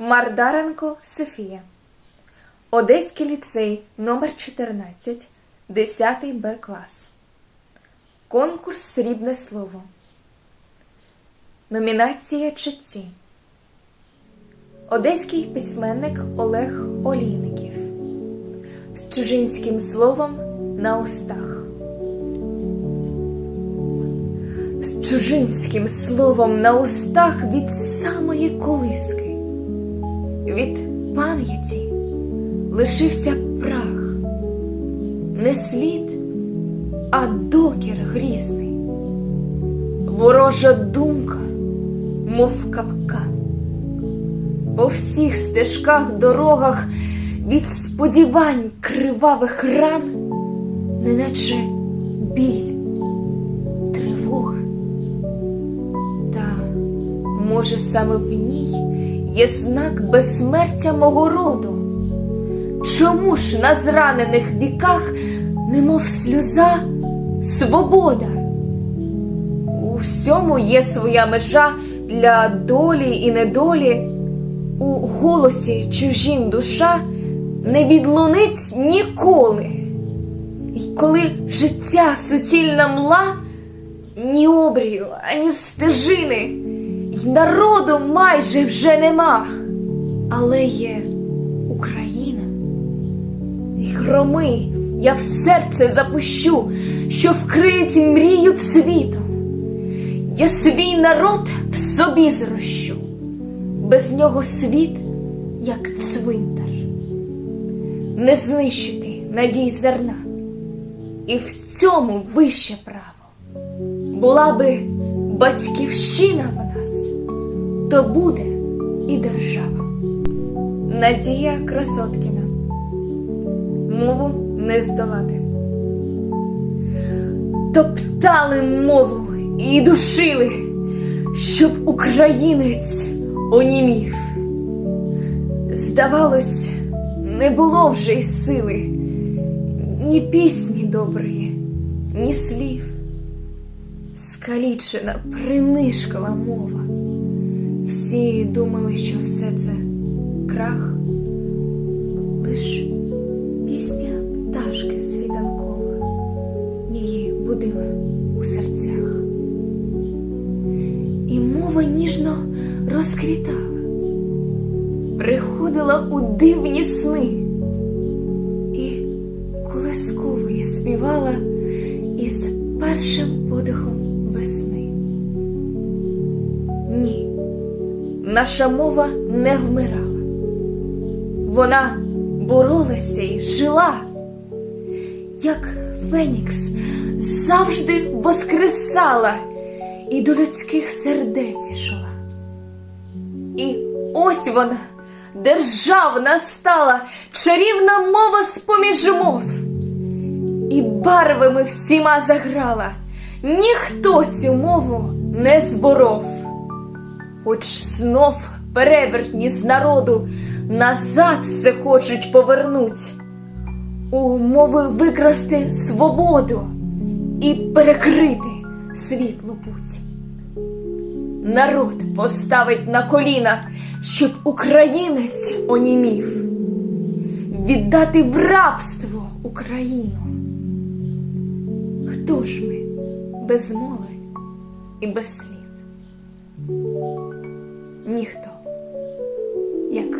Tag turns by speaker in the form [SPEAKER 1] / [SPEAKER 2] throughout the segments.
[SPEAKER 1] Мардаренко Софія. Одеський ліцей номер 14 10 Б клас. Конкурс Срібне слово. Номінація читці. Одеський письменник Олег Олійників. З чужинським словом на устах. З чужинським словом на устах від самої колиски. Від пам'яті лишився прах, не слід, а докір грізний, ворожа думка, мов капкан. По всіх стежках, дорогах від сподівань кривавих ран, неначе біль, тривога. Та, може, саме в ній є знак безсмертя мого роду. Чому ж на зранених віках, немов сльоза, свобода? У всьому є своя межа для долі і недолі. У голосі чужім душа не відлунить ніколи. І коли життя суцільна мла, ні обрію, ані стежини, й народу майже вже нема, але є Україна. І громи я в серце запущу, що вкриють мрію цвітом. Я свій народ в собі зрощу, без нього світ, як цвинтар, не знищити надій зерна, і в цьому вище право. Була би батьківщина то буде і держава. Надія Красоткіна. Мову не здолати. Топтали мову і душили, щоб українець онімів. Здавалось, не було вже й сили, ні пісні доброї, ні слів. Скалічена, принишкала мова. Всі думали, що все це крах, лиш пісня пташки світанкова її будила у серцях. І мова ніжно розквітала, приходила у дивні сни наша мова не вмирала. Вона боролася і жила, як Фенікс завжди воскресала і до людських сердець ішла. І ось вона, державна стала, чарівна мова з-поміж мов, і барвами всіма заграла, ніхто цю мову не зборов, хоч знов перевертні з народу назад все хочуть повернуть, у мови викрасти свободу і перекрити світлу путь. Народ поставить на коліна, щоб українець онімів, віддати в рабство Україну. Хто ж ми без мови і без слів? Ніхто, як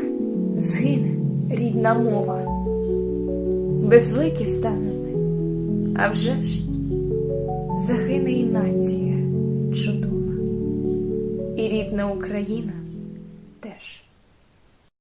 [SPEAKER 1] згине рідна мова, безликі станемо, а вже ж загине і нація чудова, і рідна Україна теж.